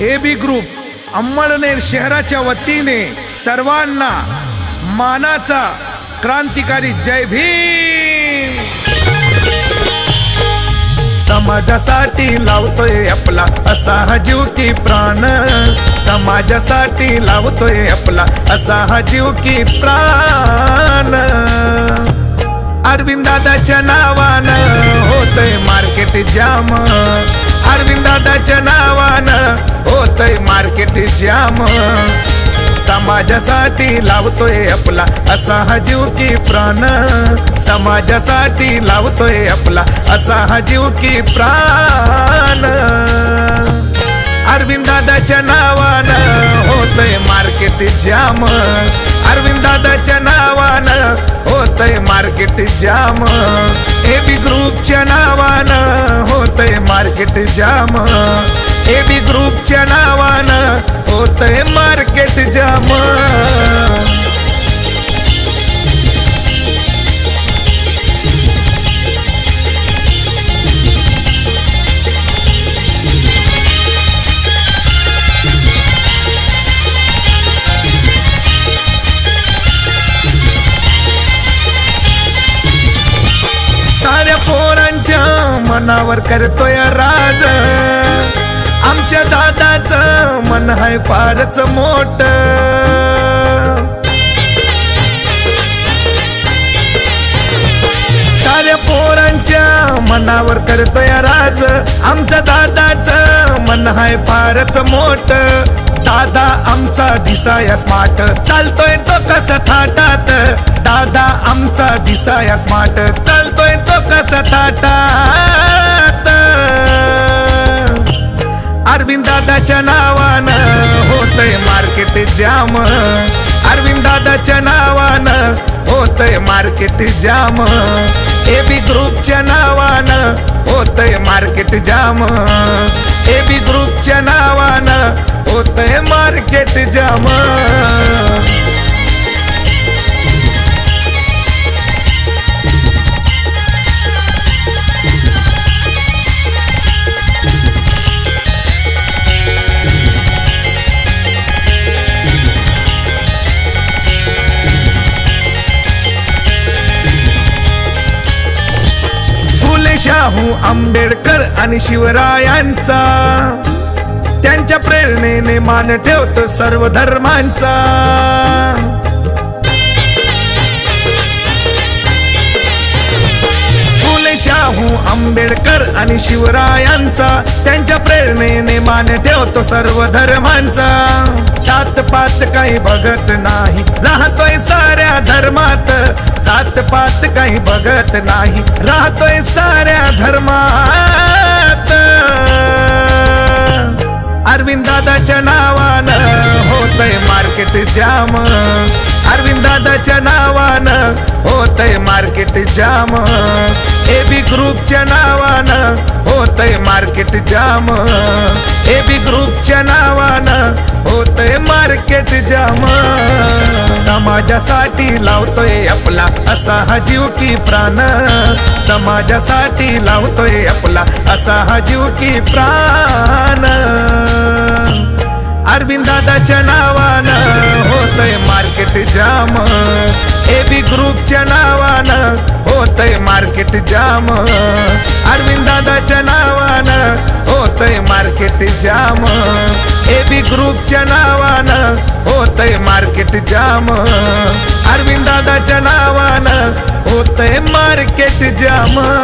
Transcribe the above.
A B group Amalner शहराच्या वतीने सर्वांना मानाचा क्रांतिकारी जय भीम. समाजासाठी लावतोय आपला असा हा जीव की प्राण. समाजासाठी लावतोय आपला असा हा जीव की प्राण. अरविंद दादाच्या नावानं होतय मार्केट जाम. अरविंद दादाच्या नावानं होतय मार्केट जाम. समाजासाठी लावतोय आपला असा हा जीव की प्राण. समाजासाठी लावतोय आपला असा हा जीव की प्राण. अरविंद दादाच्या नावानं होतय मार्केट जाम. अरविंद दादाच्या नावानं होतय मार्केट जाम. एबी बी ग्रुपच्या नावानं होतय मार्केट जाम. एबी ग्रुपच्या नावानं होतय मार्केट जाम. साऱ्या पोरांच्या मनावर करतोय राज. आमच्या दादाचं मन हाय फारच मोठ. साऱ्या पोरांच्या मनावर करतोय राज. आमच्या दादाचं मन हाय फारच मोठ. दादा आमचा दिसाया स्मार्ट. चालतोय तो कसा थाटात? दादा आमचा दिसाया स्मार्ट. चालतोय तो कसा थाटात? अरविंद दादाच्या नावानं होतय मार्केट जाम. अरविंद दादाच्या नावानं होतय मार्केट जाम. ए बी ग्रुपच्या नावानं होतय मार्केट जाम. ए बी ग्रुपच्या नावानं होतय मार्केट जाम. शाहू आंबेडकर आणि शिवरायांचा. त्यांच्या प्रेरणेने मान ठेवतो सर्व धर्मांचा. आंबेडकर आणि शिवरायांचा त्यांच्या प्रेरणेने मान ठेवतो सर्व धर्मांचा. जात पात काही बघत नाही राहतोय साऱ्या धर्मात. जात पात काही बघत नाही राहतोय साऱ्या धर्मात. अरविंद दादाच्या नावानं होतय मार्केट जाम. अरविंद दादाच्या नावानं होतय मार्केट जाम. ए बी ग्रुपच्या नावानं होतय मार्केट जाम. ए बी ग्रुपच्या नावानं होतय मार्केट जाम. समाजासाठी लावतोय आपला असा हा जीव की प्राण. समाजासाठी लावतोय आपला असा हा जीव की प्राण. अरविंद दादाच्या नावानं होतय मार्केट जाम. ए बी ग्रुपच्या नावानं होतय मार्केट जाम. अरविंद दादाच्या नावानं होतय मार्केट जाम. ए बी ग्रुपच्या नावानं होतय मार्केट जाम. अरविंद दादाच्या नावानं होतय मार्केट जाम.